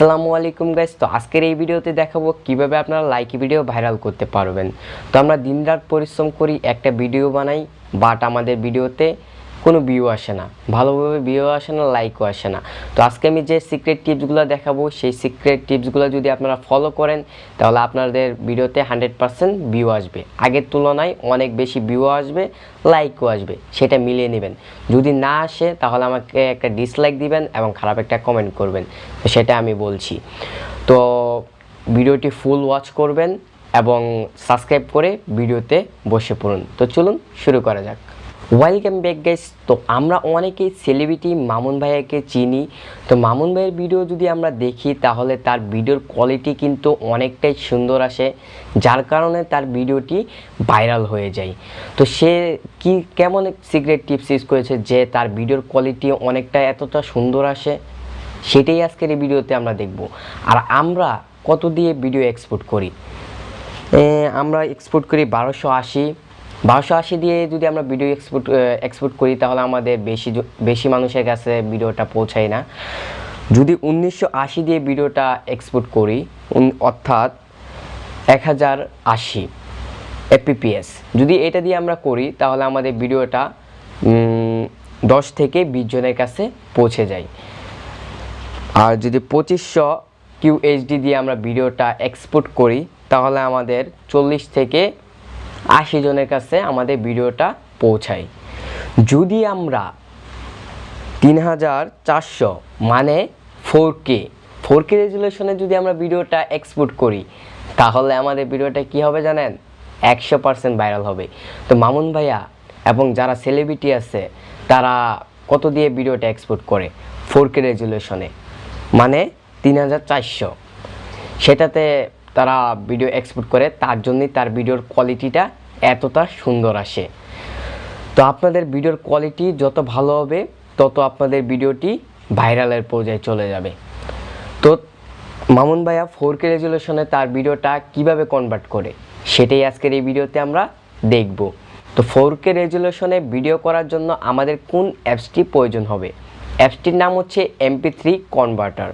আসসালামু আলাইকুম গাইজ তো আজকের এই ভিডিওতে দেখাবো কীভাবে আপনারা লাইক ভিডিও ভাইরাল করতে পারবেন। তো আমরা দিনরাত পরিশ্রম করি, একটা ভিডিও বানাই বাট আমাদের ভিডিওতে কোনো ভিউ আসে না। ভালোভাবে ভিউ আসে না, লাইকও আসে না। তো আজকে আমি যে সিক্রেট টিপসগুলো দেখাবো, সেই সিক্রেট টিপসগুলো যদি আপনারা ফলো করেন, তাহলে আপনাদের ভিডিওতে হান্ড্রেড পারসেন্ট ভিউ আসবে। আগের তুলনায় অনেক বেশি ভিউ আসবে, লাইকও আসবে, সেটা মিলিয়ে নেবেন। যদি না আসে, তাহলে আমাকে একটা ডিসলাইক দিবেন এবং খারাপ একটা কমেন্ট করবেন। সেটা আমি বলছি। তো ভিডিওটি ফুল ওয়াচ করবেন এবং সাবস্ক্রাইব করে ভিডিওতে বসে পড়ুন। তো চলুন শুরু করা যাক। ওয়েলকাম ব্যাক গাইস তো আমরা অনেকেই সেলিব্রিটি মামুন ভাইয়াকে চিনি। তো মামুন ভাইয়ের ভিডিও যদি আমরা দেখি, তাহলে তার ভিডিওর কোয়ালিটি কিন্তু অনেকটাই সুন্দর আসে, যার কারণে তার ভিডিওটি ভাইরাল হয়ে যায়। তো সে কি, কেমন সিক্রেট টিপস ইউজ করেছে যে তার ভিডিওর কোয়ালিটি অনেকটা এতটা সুন্দর আসে? সেটাই আজকের এই ভিডিওতে আমরা দেখব। আর আমরা কত দিয়ে ভিডিও এক্সপোর্ট করি? আমরা এক্সপোর্ট করি বারোশো আশি। বারোশো আশি দিয়ে যদি আমরা ভিডিও এক্সপোর্ট এক্সপোর্ট করি, তাহলে আমাদের বেশি বেশি মানুষের কাছে ভিডিওটা পৌঁছায় না। যদি উনিশশো আশি দিয়ে ভিডিওটা এক্সপোর্ট করি অর্থাৎ এক হাজার আশি এপিপিএস যদি এটা দিয়ে আমরা করি, তাহলে আমাদের ভিডিওটা দশ থেকে বিশ জনের কাছে পৌঁছে যায়। আর যদি পঁচিশশো কিউএইচডি দিয়ে আমরা ভিডিওটা এক্সপোর্ট করি, তাহলে আমাদের চল্লিশ থেকে আশি জনের কাছে আমাদের ভিডিওটা পৌঁছায় যদি আমরা তিন হাজার চারশো মানে ফোর কে ফোর কে রেজুলেশনে যদি আমরা ভিডিওটা এক্সপোর্ট করি, তাহলে আমাদের ভিডিওটা কি হবে জানেন? একশো পার্সেন্ট ভাইরাল হবে। তো মামুন ভাইয়া এবং যারা সেলিব্রিটি আছে, তারা কত দিয়ে ভিডিওটা এক্সপোর্ট করে ফোর কে রেজুলেশনে মানে তিন হাজার চারশো। সেটাতে তারা ভিডিও এক্সপোর্ট করে, তার জন্যই তার ভিডিওর কোয়ালিটিটা এতটা সুন্দর আসে। তো আপনাদের ভিডিওর কোয়ালিটি যত ভালো হবে, তত আপনাদের ভিডিওটি ভাইরালের পর্যায়ে চলে যাবে। তো মামুন ভাইয়া ফোর কে রেজুলেশনে তার ভিডিওটা কীভাবে কনভার্ট করে, সেটাই আজকের এই ভিডিওতে আমরা দেখব। তো ফোর কে রেজুলেশনে ভিডিও করার জন্য আমাদের কোন অ্যাপসটি প্রয়োজন হবে? অ্যাপসটির নাম হচ্ছে এমপি থ্রি কনভার্টার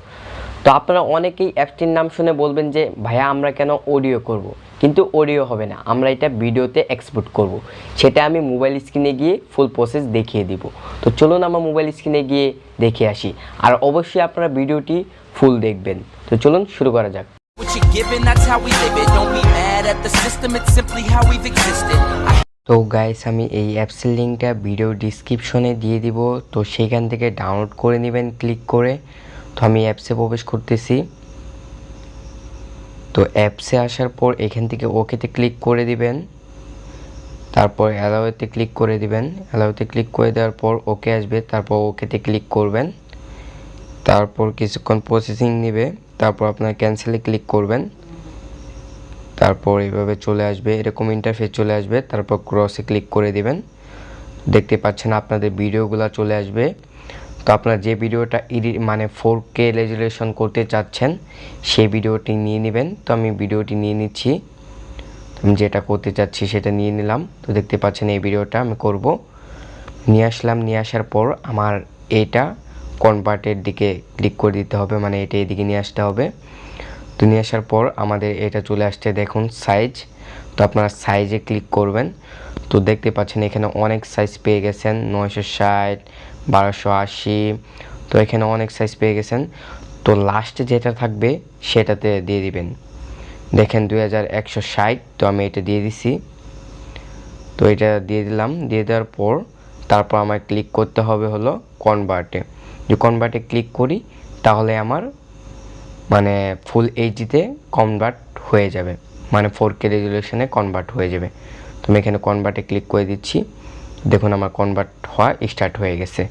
তো আপনারা অনেকেই অ্যাপসটির নাম শুনে বলবেন যে ভাইয়া আমরা কেন অডিও করব। কিন্তু অডিও হবে না। আমরা এটা ভিডিওতে এক্সপোর্ট করব। সেটা আমি মোবাইল স্ক্রিনে গিয়ে ফুল প্রসেস দেখিয়ে দিব। তো চলুন আমার মোবাইল স্ক্রিনে গিয়ে দেখে আসি। আর অবশ্যই আপনারা ভিডিওটি ফুল দেখবেন। তো চলুন শুরু করা যাক। তো গাইস আমি এই অ্যাপসের লিঙ্কটা ভিডিও ডিসক্রিপশনে দিয়ে দিব। তো সেখান থেকে ডাউনলোড করে নেবেন ক্লিক করে। তো আমি অ্যাপসে প্রবেশ করতেছি। তো অ্যাপসে আসার পর এখান থেকে ওকেতে ক্লিক করে দিবেন। তারপর অ্যালাউতে ক্লিক করে দিবেন। অ্যালাউতে ক্লিক করে দেওয়ার পর ওকে আসবে, তারপর ওকেতে ক্লিক করবেন। তারপর কিছুক্ষণ প্রসেসিং নেবে, তারপর আপনার ক্যান্সেলে ক্লিক করবেন। তারপর এইভাবে চলে আসবে, এরকম ইন্টারফেস চলে আসবে, তারপর ক্রসে ক্লিক করে দিবেন। দেখতে পাচ্ছেন আপনাদের ভিডিওগুলো চলে আসবে। তো আপনারা যে ভিডিওটা এডি মানে ফোর কে রেজুলেশন করতে চাচ্ছেন, সেই ভিডিওটি নিয়ে নেবেন। তো আমি ভিডিওটি নিয়ে নিচ্ছি। আমি যেটা করতে চাচ্ছি সেটা নিয়ে নিলাম। তো দেখতে পাচ্ছেন এই ভিডিওটা আমি করব। নিয়ে আসলাম, নিয়ে আসার পর আমার এটা কনভার্টের দিকে ক্লিক করে দিতে হবে মানে এটা এদিকে নিয়ে আসতে হবে। তো নিয়ে আসার পর আমাদের এটা চলে আসছে দেখুন সাইজ তো আপনারা সাইজে ক্লিক করবেন। তো দেখতে পাচ্ছেন এখানে অনেক সাইজ পেয়ে গেছেন, নয়শো ষাট, বারোশো আশি, তো এখানে অনেক সাইজ পেয়ে গেছেন। তো লাস্টে যেটা থাকবে সেটাতে দিয়ে দিবেন। দেখেন দুই হাজার একশো ষাট, তো আমি এটা দিয়ে দিছি। তো এটা দিয়ে দিলাম, দিয়ে দেওয়ার পর তারপর আমার ক্লিক করতে হবে হলো কনভার্টে যে কনভার্টে ক্লিক করি, তাহলে আমার মানে ফুল এইচডিতে কনভার্ট হয়ে যাবে। মানে ফোর কে রেজুলেশনে কনভার্ট হয়ে যাবে। আমি এখানে কনভার্টে ক্লিক করে দিচ্ছি। দেখুন আমার কনভার্ট হওয়া স্টার্ট হয়ে গেছে।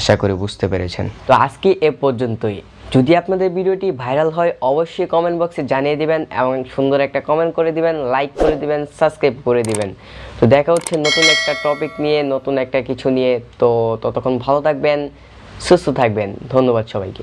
আশা করি বুঝতে পেরেছেন। তো আজকে এ পর্যন্তই। যদি আপনাদের ভিডিওটি ভাইরাল হয়, অবশ্যই কমেন্ট বক্সে জানিয়ে দিবেন এবং সুন্দর একটা কমেন্ট করে দিবেন লাইক করে দিবেন সাবস্ক্রাইব করে দিবেন। তো দেখা হচ্ছে নতুন একটা টপিক নিয়ে, নতুন একটা কিছু নিয়ে। তো ততক্ষণ ভালো থাকবেন, সুস্থ থাকবেন। ধন্যবাদ সবাইকে।